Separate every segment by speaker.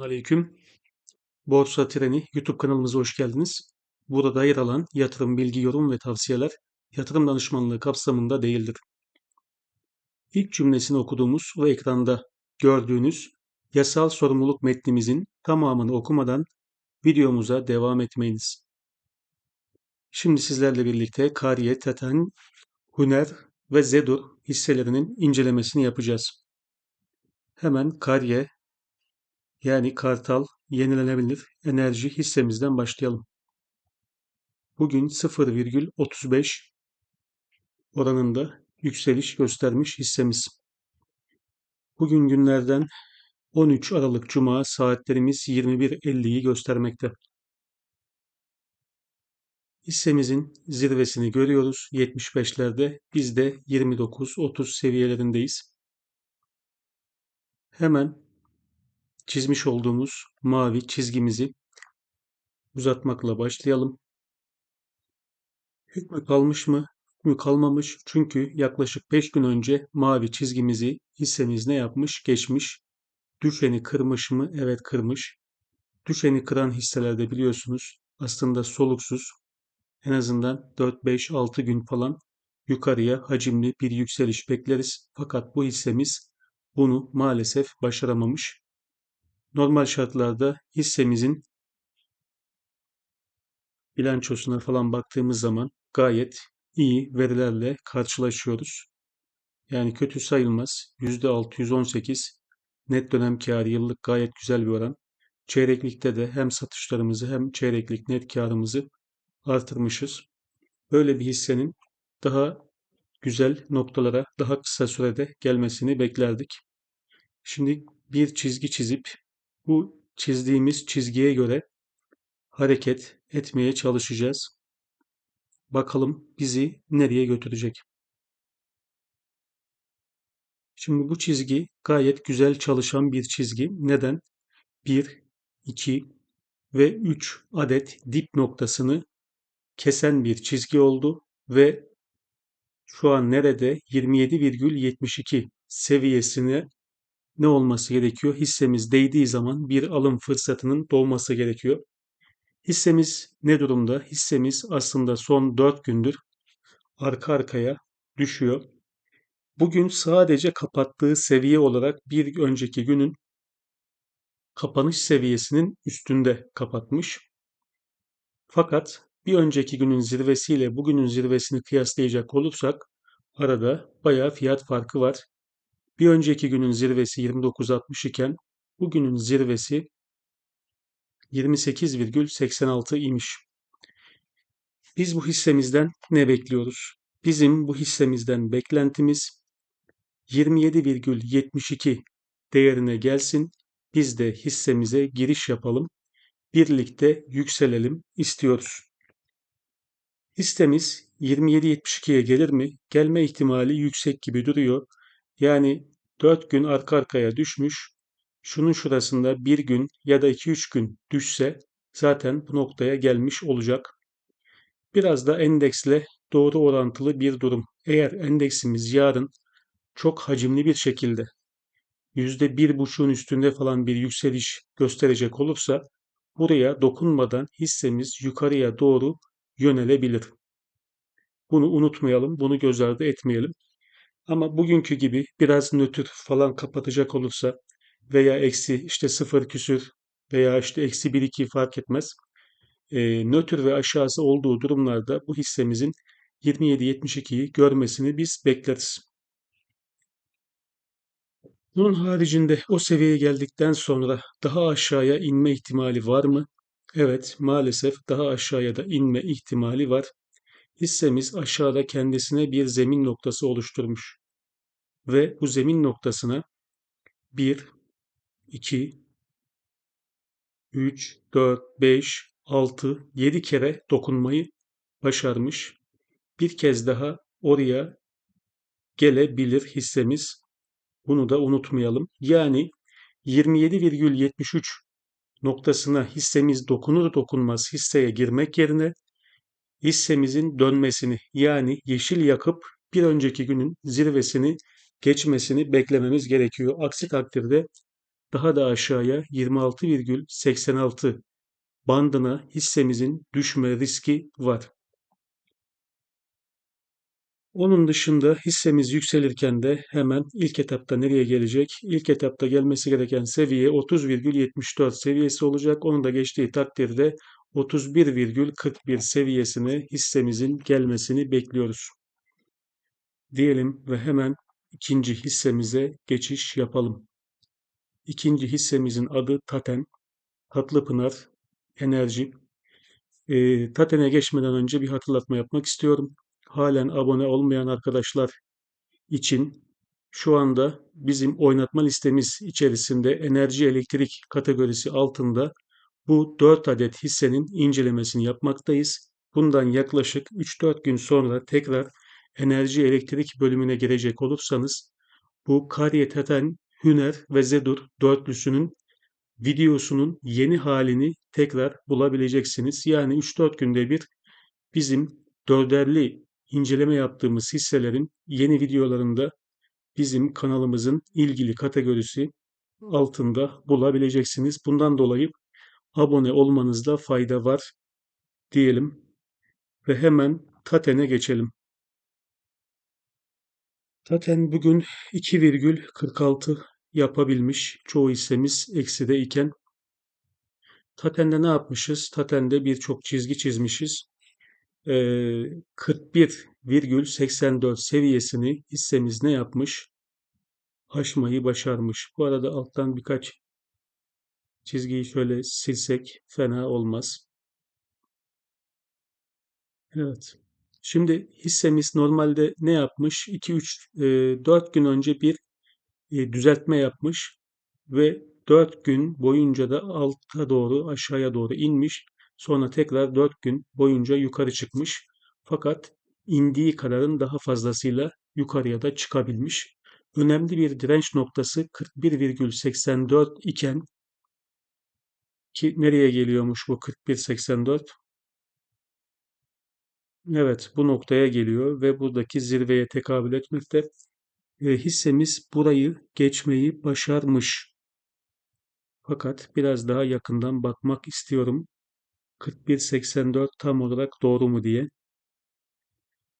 Speaker 1: Aleyküm. Borsa Treni YouTube kanalımıza hoş geldiniz. Burada yer alan yatırım, bilgi, yorum ve tavsiyeler yatırım danışmanlığı kapsamında değildir. İlk cümlesini okuduğumuz ve ekranda gördüğünüz yasal sorumluluk metnimizin tamamını okumadan videomuza devam etmeyiniz. Şimdi sizlerle birlikte Kariye, Teten, Huner ve Zedur hisselerinin incelemesini yapacağız. Hemen Kariye yani Kartal yenilenebilir enerji hissemizden başlayalım. Bugün 0,35 oranında yükseliş göstermiş hissemiz. Bugün günlerden 13 Aralık Cuma saatlerimiz 21.50'yi göstermekte. Hissemizin zirvesini görüyoruz 75'lerde. Biz de 29-30 seviyelerindeyiz. Hemen çizmiş olduğumuz mavi çizgimizi uzatmakla başlayalım. Hükmü kalmış mı? Hükmü kalmamış. Çünkü yaklaşık 5 gün önce mavi çizgimizi hissemiz ne yapmış? Geçmiş. Düşeni kırmış mı? Evet kırmış. Düşeni kıran hisselerde biliyorsunuz aslında soluksuz. En azından 4-5-6 gün falan yukarıya hacimli bir yükseliş bekleriz. Fakat bu hissemiz bunu maalesef başaramamış. Normal şartlarda hissemizin bilançosuna falan baktığımız zaman gayet iyi verilerle karşılaşıyoruz. Yani kötü sayılmaz. %618 net dönem karı yıllık gayet güzel bir oran. Çeyreklikte de hem satışlarımızı hem çeyreklik net karımızı artırmışız. Böyle bir hissenin daha güzel noktalara daha kısa sürede gelmesini beklerdik. Şimdi bir çizgi çizip bu çizdiğimiz çizgiye göre hareket etmeye çalışacağız. Bakalım bizi nereye götürecek. Şimdi bu çizgi gayet güzel çalışan bir çizgi. Neden? 1, 2 ve 3 adet dip noktasını kesen bir çizgi oldu ve şu an nerede 27,72 seviyesine ne olması gerekiyor? Hissemiz değdiği zaman bir alım fırsatının doğması gerekiyor. Hissemiz ne durumda? Hissemiz aslında son 4 gündür arka arkaya düşüyor. Bugün sadece kapattığı seviye olarak bir önceki günün kapanış seviyesinin üstünde kapatmış. Fakat bir önceki günün zirvesiyle bugünün zirvesini kıyaslayacak olursak arada bayağı fiyat farkı var. Bir önceki günün zirvesi 29.60 iken bugünün zirvesi 28,86 imiş. Biz bu hissemizden ne bekliyoruz? Bizim bu hissemizden beklentimiz 27,72 değerine gelsin. Biz de hissemize giriş yapalım. Birlikte yükselelim istiyoruz. Hissemiz 27.72'ye gelir mi? Gelme ihtimali yüksek gibi duruyor. Yani 4 gün arka arkaya düşmüş şunun şurasında bir gün ya da iki üç gün düşse zaten bu noktaya gelmiş olacak. Biraz da endeksle doğru orantılı bir durum. Eğer endeksimiz yarın çok hacimli bir şekilde yüzde bir buçuğun üstünde falan bir yükseliş gösterecek olursa buraya dokunmadan hissemiz yukarıya doğru yönelebilir. Bunu unutmayalım, bunu göz ardı etmeyelim. Ama bugünkü gibi biraz nötr falan kapatacak olursa veya eksi işte sıfır küsür veya işte eksi bir iki fark etmez. E, nötr ve aşağısı olduğu durumlarda bu hissemizin 27-72'yi görmesini biz bekleriz. Bunun haricinde o seviyeye geldikten sonra daha aşağıya inme ihtimali var mı? Evet, maalesef daha aşağıya da inme ihtimali var. Hissemiz aşağıda kendisine bir zemin noktası oluşturmuş. Ve bu zemin noktasına 1, 2, 3, 4, 5, 6, 7 kere dokunmayı başarmış. Bir kez daha oraya gelebilir hissemiz. Bunu da unutmayalım. Yani 27,73 noktasına hissemiz dokunur dokunmaz hisseye girmek yerine hissemizin dönmesini yani yeşil yakıp bir önceki günün zirvesini geçmesini beklememiz gerekiyor. Aksi takdirde daha da aşağıya 26,86 bandına hissemizin düşme riski var. Onun dışında hissemiz yükselirken de hemen ilk etapta nereye gelecek? İlk etapta gelmesi gereken seviye 30,74 seviyesi olacak. Onu da geçtiği takdirde 31,41 seviyesine hissemizin gelmesini bekliyoruz. Diyelim ve hemen ikinci hissemize geçiş yapalım. İkinci hissemizin adı Taten. Tatlıpınar Enerji. E, Taten'e geçmeden önce bir hatırlatma yapmak istiyorum halen abone olmayan arkadaşlar için şu anda bizim oynatma listemiz içerisinde enerji elektrik kategorisi altında bu 4 adet hissenin incelemesini yapmaktayız. Bundan yaklaşık 3-4 gün sonra tekrar enerji elektrik bölümüne girecek olursanız bu Kariyeteten, Hüner ve Zedur dörtlüsünün videosunun yeni halini tekrar bulabileceksiniz. Yani 3-4 günde bir bizim dörderli inceleme yaptığımız hisselerin yeni videolarında bizim kanalımızın ilgili kategorisi altında bulabileceksiniz. Bundan dolayı abone olmanızda fayda var diyelim ve hemen Taten'e geçelim. Taten bugün 2,46 yapabilmiş. Çoğu hissemiz ekside iken. Taten'de ne yapmışız? Taten'de birçok çizgi çizmişiz. 41,84 seviyesini hissemiz ne yapmış? Aşmayı başarmış. Bu arada alttan birkaç çizgiyi şöyle silsek fena olmaz. Evet. Şimdi hissemiz normalde ne yapmış? 2-3 4 gün önce bir düzeltme yapmış ve 4 gün boyunca da alta doğru aşağıya doğru inmiş. Sonra tekrar 4 gün boyunca yukarı çıkmış. Fakat indiği kararın daha fazlasıyla yukarıya da çıkabilmiş. Önemli bir direnç noktası 41,84 iken ki nereye geliyormuş bu 41.84? Evet bu noktaya geliyor ve buradaki zirveye tekabül etmekte. E, hissemiz burayı geçmeyi başarmış. Fakat biraz daha yakından bakmak istiyorum. 41.84 tam olarak doğru mu diye.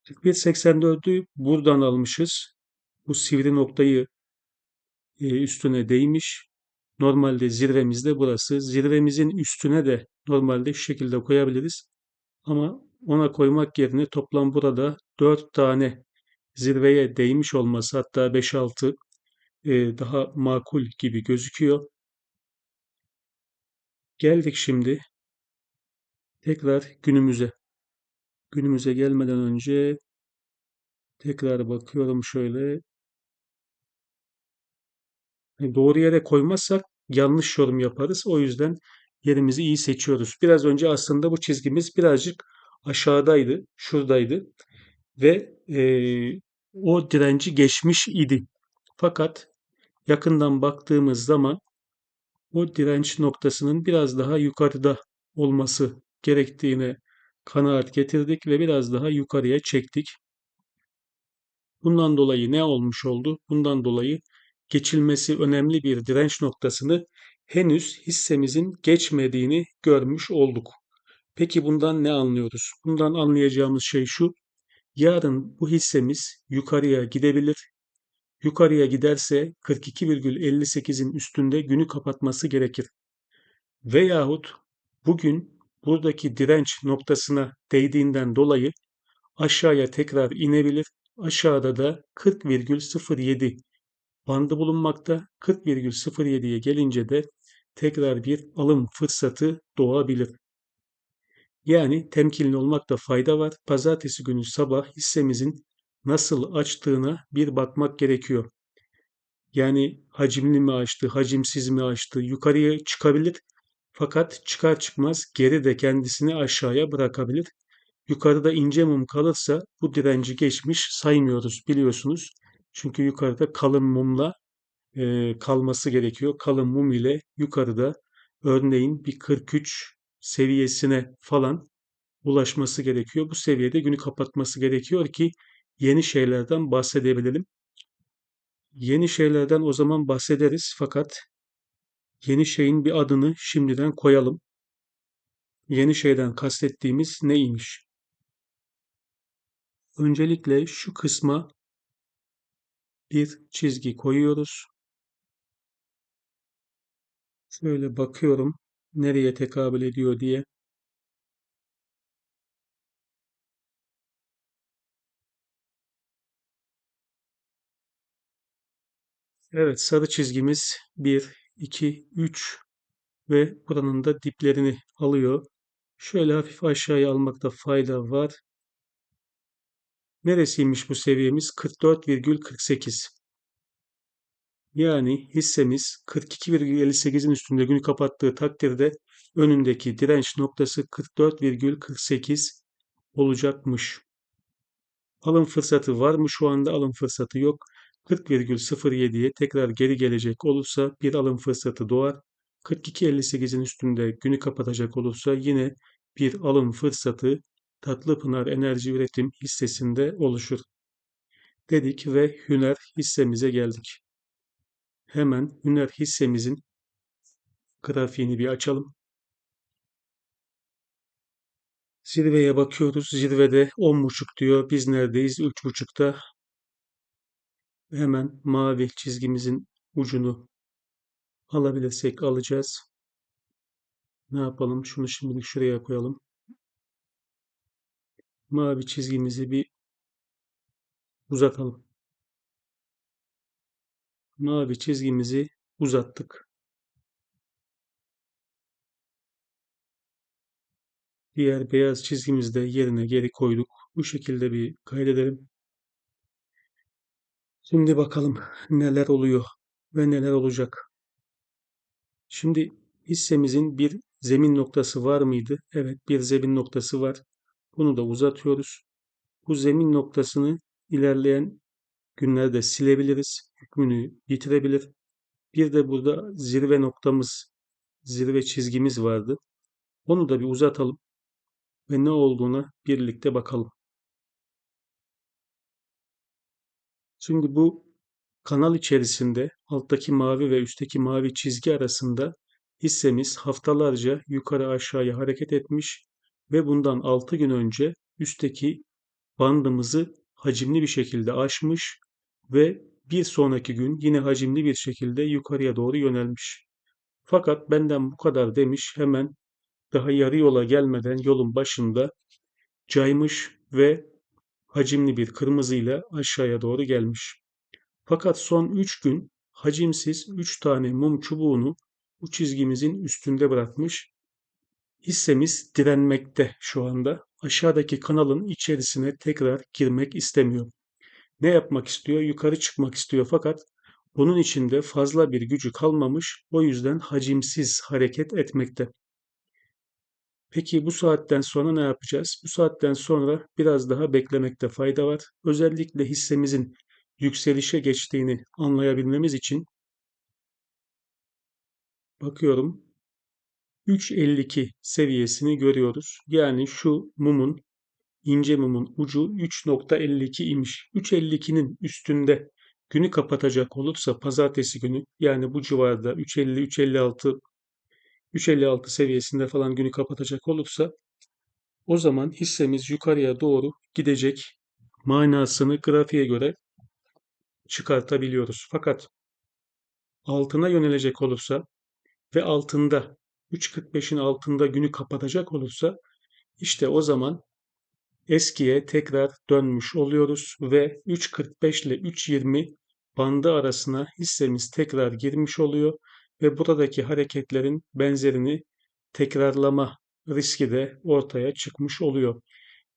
Speaker 1: 41.84'ü buradan almışız. Bu sivri noktayı e, üstüne değmiş. Normalde zirvemizde burası. Zirvemizin üstüne de normalde şu şekilde koyabiliriz. Ama ona koymak yerine toplam burada 4 tane zirveye değmiş olması hatta 5-6 e, daha makul gibi gözüküyor. Geldik şimdi tekrar günümüze. Günümüze gelmeden önce tekrar bakıyorum şöyle. E, doğru yere koymazsak yanlış yorum yaparız. O yüzden yerimizi iyi seçiyoruz. Biraz önce aslında bu çizgimiz birazcık aşağıdaydı, şuradaydı ve e, o direnci geçmiş idi. Fakat yakından baktığımız zaman o direnç noktasının biraz daha yukarıda olması gerektiğine kanaat getirdik ve biraz daha yukarıya çektik. Bundan dolayı ne olmuş oldu? Bundan dolayı geçilmesi önemli bir direnç noktasını henüz hissemizin geçmediğini görmüş olduk. Peki bundan ne anlıyoruz? Bundan anlayacağımız şey şu. Yarın bu hissemiz yukarıya gidebilir. Yukarıya giderse 42,58'in üstünde günü kapatması gerekir. Veyahut bugün buradaki direnç noktasına değdiğinden dolayı aşağıya tekrar inebilir. Aşağıda da 40,07 bandı bulunmakta. 40,07'ye gelince de tekrar bir alım fırsatı doğabilir. Yani temkinli olmakta fayda var. Pazartesi günü sabah hissemizin nasıl açtığına bir bakmak gerekiyor. Yani hacimli mi açtı, hacimsiz mi açtı, yukarıya çıkabilir fakat çıkar çıkmaz geri de kendisini aşağıya bırakabilir. Yukarıda ince mum kalırsa bu direnci geçmiş saymıyoruz biliyorsunuz. Çünkü yukarıda kalın mumla e, kalması gerekiyor. Kalın mum ile yukarıda örneğin bir 43 seviyesine falan ulaşması gerekiyor. Bu seviyede günü kapatması gerekiyor ki yeni şeylerden bahsedebilelim. Yeni şeylerden o zaman bahsederiz fakat yeni şeyin bir adını şimdiden koyalım. Yeni şeyden kastettiğimiz neymiş? Öncelikle şu kısma bir çizgi koyuyoruz. Şöyle bakıyorum nereye tekabül ediyor diye. Evet sarı çizgimiz 1, 2, 3 ve buranın da diplerini alıyor. Şöyle hafif aşağıya almakta fayda var. Neresiymiş bu seviyemiz? 44,48. Yani hissemiz 42,58'in üstünde günü kapattığı takdirde önündeki direnç noktası 44,48 olacakmış. Alım fırsatı var mı? Şu anda alım fırsatı yok. 40,07'ye tekrar geri gelecek olursa bir alım fırsatı doğar. 42.58'in üstünde günü kapatacak olursa yine bir alım fırsatı Tatlıpınar Enerji Üretim hissesinde oluşur. Dedik ve Hüner hissemize geldik. Hemen Hüner hissemizin grafiğini bir açalım. Zirveye bakıyoruz. Zirvede 10.5 diyor. Biz neredeyiz? 3.5'ta. Hemen mavi çizgimizin ucunu alabilirsek alacağız. Ne yapalım? Şunu şimdilik şuraya koyalım. Mavi çizgimizi bir uzatalım. Mavi çizgimizi uzattık. Diğer beyaz çizgimizi de yerine geri koyduk. Bu şekilde bir kaydedelim. Şimdi bakalım neler oluyor ve neler olacak. Şimdi hissemizin bir zemin noktası var mıydı? Evet bir zemin noktası var. Bunu da uzatıyoruz. Bu zemin noktasını ilerleyen günlerde silebiliriz. Hükmünü yitirebilir. Bir de burada zirve noktamız, zirve çizgimiz vardı. Onu da bir uzatalım ve ne olduğuna birlikte bakalım. Şimdi bu kanal içerisinde alttaki mavi ve üstteki mavi çizgi arasında hissemiz haftalarca yukarı aşağıya hareket etmiş ve bundan 6 gün önce üstteki bandımızı hacimli bir şekilde aşmış ve bir sonraki gün yine hacimli bir şekilde yukarıya doğru yönelmiş. Fakat benden bu kadar demiş hemen daha yarı yola gelmeden yolun başında caymış ve hacimli bir kırmızıyla aşağıya doğru gelmiş. Fakat son 3 gün hacimsiz 3 tane mum çubuğunu bu çizgimizin üstünde bırakmış. Hissemiz direnmekte şu anda. Aşağıdaki kanalın içerisine tekrar girmek istemiyor. Ne yapmak istiyor? Yukarı çıkmak istiyor fakat bunun içinde fazla bir gücü kalmamış. O yüzden hacimsiz hareket etmekte. Peki bu saatten sonra ne yapacağız? Bu saatten sonra biraz daha beklemekte fayda var. Özellikle hissemizin yükselişe geçtiğini anlayabilmemiz için bakıyorum 3.52 seviyesini görüyoruz. Yani şu mumun ince mumun ucu 3.52 imiş. 3.52'nin üstünde günü kapatacak olursa pazartesi günü yani bu civarda 3.50 3.56 3.56 seviyesinde falan günü kapatacak olursa o zaman hissemiz yukarıya doğru gidecek manasını grafiğe göre çıkartabiliyoruz. Fakat altına yönelecek olursa ve altında 3.45'in altında günü kapatacak olursa işte o zaman eskiye tekrar dönmüş oluyoruz ve 3.45 ile 3.20 bandı arasına hissemiz tekrar girmiş oluyor ve buradaki hareketlerin benzerini tekrarlama riski de ortaya çıkmış oluyor.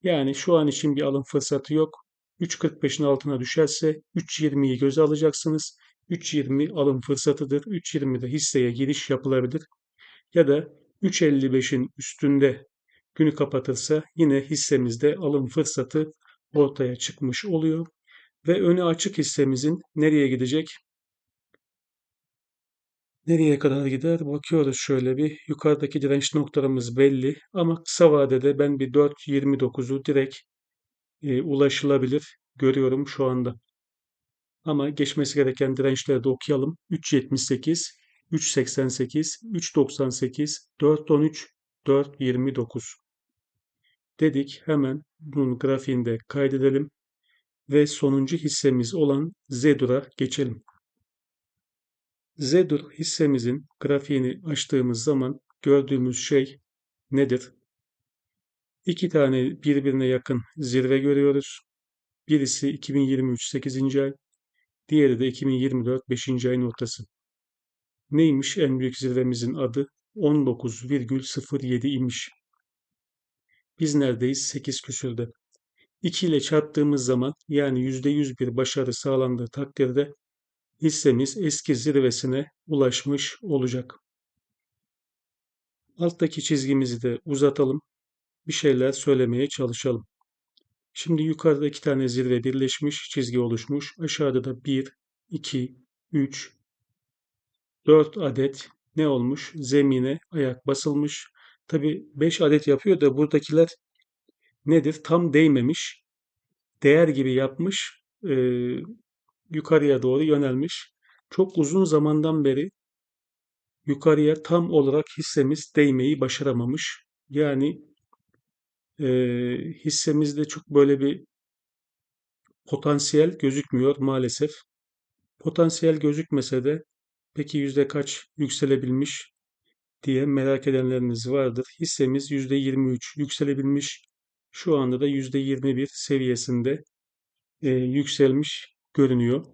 Speaker 1: Yani şu an için bir alım fırsatı yok. 3.45'in altına düşerse 3.20'yi göze alacaksınız. 3.20 alım fırsatıdır. 3.20'de hisseye giriş yapılabilir. Ya da 3.55'in üstünde günü kapatırsa yine hissemizde alım fırsatı ortaya çıkmış oluyor. Ve önü açık hissemizin nereye gidecek? Nereye kadar gider? Bakıyoruz şöyle bir. Yukarıdaki direnç noktalarımız belli. Ama kısa vadede ben bir 4.29'u direkt e, ulaşılabilir görüyorum şu anda. Ama geçmesi gereken dirençleri de okuyalım. 3.78, 3.88, 3.98, 4.13, 4.29 dedik. Hemen bunun grafiğinde kaydedelim ve sonuncu hissemiz olan Zedur'a geçelim. Zedur hissemizin grafiğini açtığımız zaman gördüğümüz şey nedir? İki tane birbirine yakın zirve görüyoruz. Birisi 2023 8. ay, diğeri de 2024 5. ayın ortası. Neymiş en büyük zirvemizin adı? 19,07 imiş. Biz neredeyiz? 8 küsürde. 2 ile çarptığımız zaman yani %100 bir başarı sağlandığı takdirde hissemiz eski zirvesine ulaşmış olacak. Alttaki çizgimizi de uzatalım. Bir şeyler söylemeye çalışalım. Şimdi yukarıda iki tane zirve birleşmiş, çizgi oluşmuş. Aşağıda da 1, 2, 3, 4 adet ne olmuş? Zemine ayak basılmış. Tabi 5 adet yapıyor da buradakiler nedir? Tam değmemiş. Değer gibi yapmış. E, yukarıya doğru yönelmiş. Çok uzun zamandan beri yukarıya tam olarak hissemiz değmeyi başaramamış. Yani e, hissemizde çok böyle bir potansiyel gözükmüyor maalesef. Potansiyel gözükmese de peki yüzde kaç yükselebilmiş diye merak edenleriniz vardır. Hissemiz yüzde 23 yükselebilmiş. Şu anda da yüzde 21 seviyesinde e, yükselmiş görünüyor.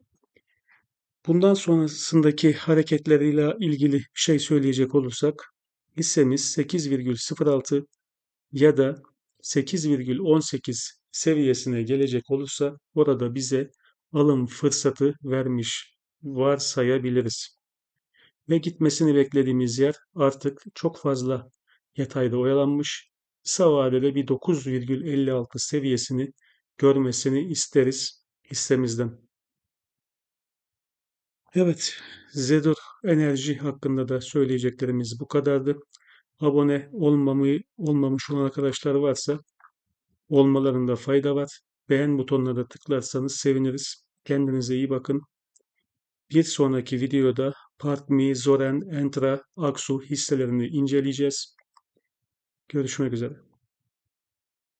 Speaker 1: Bundan sonrasındaki hareketleriyle ilgili bir şey söyleyecek olursak hissemiz 8,06 ya da 8,18 seviyesine gelecek olursa orada bize alım fırsatı vermiş varsayabiliriz. Ve gitmesini beklediğimiz yer artık çok fazla yatayda oyalanmış. Kısa vadede bir 9,56 seviyesini görmesini isteriz hissemizden. Evet, Zedur Enerji hakkında da söyleyeceklerimiz bu kadardı. Abone olmamayı, olmamış olan arkadaşlar varsa olmalarında fayda var. Beğen butonuna da tıklarsanız seviniriz. Kendinize iyi bakın. Bir sonraki videoda Partmi, Zoren, Entra, Aksu hisselerini inceleyeceğiz. Görüşmek üzere.